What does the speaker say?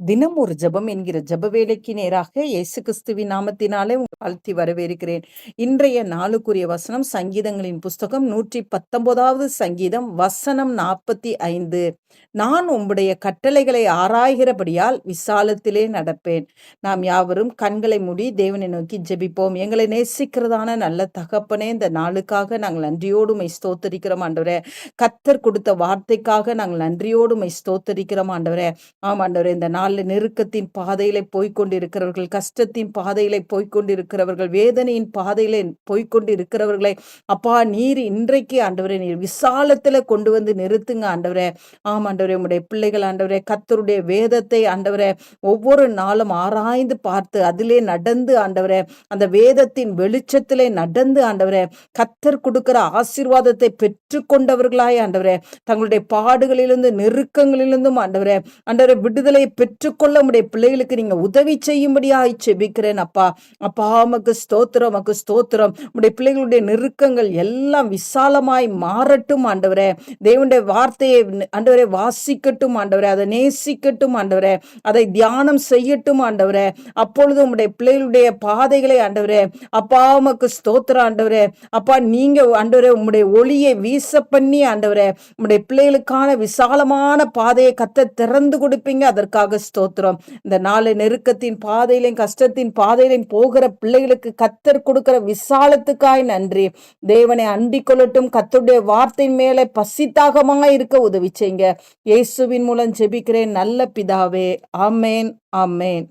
தினம் ஒரு ஜபம் என்கிற ஜப வேலைக்கு நேராக இயேசு கிறிஸ்துவின் நாமத்தினாலே வாழ்த்தி வரவேற்கிறேன். இன்றைய நாளுக்குரிய வசனம் சங்கீதங்களின் புஸ்தகம் நூற்றி பத்தொன்பதாவது சங்கீதம் வசனம் நாற்பத்தி ஐந்து. நான் உம்முடைய கட்டளைகளை ஆராய்கிறபடியால் விசாலத்திலே நடப்பேன். நாம் யாவரும் கண்களை மூடி தேவனை நோக்கி ஜெபிப்போம். எங்களை நேசிக்கிறதான நல்ல தகப்பனே இந்த நாளுக்காக நாங்கள் நன்றியோடு மை ஸ்தோத்தரிக்கிறோம் ஆண்டவரே. கத்தர் கொடுத்த வார்த்தைக்காக நாங்கள் நன்றியோடு மை ஸ்தோத்தரிக்கிறோம் ஆண்டவரே. ஆம் ஆண்டவரே இந்த நாளில் நெருக்கத்தின் பாதையில போய்கொண்டிருக்கிறவர்கள் கஷ்டத்தின் பாதையில போய்கொண்டிருக்கிறவர்கள் வேதனையின் பாதையில போய்கொண்டிருக்கிறவர்களை அப்பா நீர் இன்றைக்கு ஆண்டவரே நீர் விசாலத்துல கொண்டு வந்து நிறுத்துங்க ஆண்டவரே. ஆம் ஆண்டவரே உடைய பிள்ளைகள் ஆண்டவரே கத்தருடைய வேதத்தை ஆண்டவரே ஒவ்வொரு நாளும் ஆராய்ந்து பார்த்து அதிலே நடந்து ஆண்டவரே அந்த வேதத்தின் வெளிச்சத்திலே நடந்து ஆண்டவரே கத்தர் கொடுக்கிற ஆசீர்வாதத்தை பெற்று கொண்டவர்களாய் ஆண்டவரே தங்களுடைய பாடுகளிலிருந்து நெருக்கங்களிலிருந்தும் ஆண்டவரே ஆண்டவரே விடுதலை பெற்றுக்கொள்ள உடைய பிள்ளைகளுக்கு நீங்க உதவி செய்யும்படியாய் செபிக்கிறேன் அப்பா. அப்பா உமக்கு ஸ்தோத்திரம் மக்கு ஸ்தோத்திரம். உடைய பிள்ளைகளுடைய நெருக்கங்கள் எல்லாம் விசாலமாய் மாறட்டும் ஆண்டவரே. தேவனுடைய வார்த்தையை ஆண்டவரே வாசிக்கட்டும் ஆண்டவரே. அதை நேசிக்கட்டும் ஆண்டவரே. அதை தியானம் செய்யட்டும் ஆண்டவரே. அப்பொழுது உடைய பிள்ளைகளுடைய பாதைகளை ஆண்டவரே. அப்பா உமக்கு ஸ்தோத்திரம் ஆண்டவரே. அப்பா நீங்க ஆண்டவரே உம்முடைய ஒளியை வீச பண்ணி ஆண்டவரே. உடைய பிள்ளைகளுக்கான விசாலமான பாதையை கத்த திறந்து கொடுப்பீங்க. அதற்காக ஸ்தோத்திரம். இந்த நாலு நெருக்கத்தின் பாதையிலையும் கஷ்டத்தின் பாதையிலையும் போகிற பிள்ளைகளுக்கு கத்தர் கொடுக்கிற விசாலத்துக்காய் நன்றி. தேவனை அண்டிக் கொள்ளட்டும் கத்தருடைய வார்த்தை மேலே பசித்தாகமாக இருக்க உதவி செய்யுங்க. இயேசுவின் மூலம் ஜெபிக்கிறேன் நல்ல பிதாவே. ஆமேன் ஆமேன்.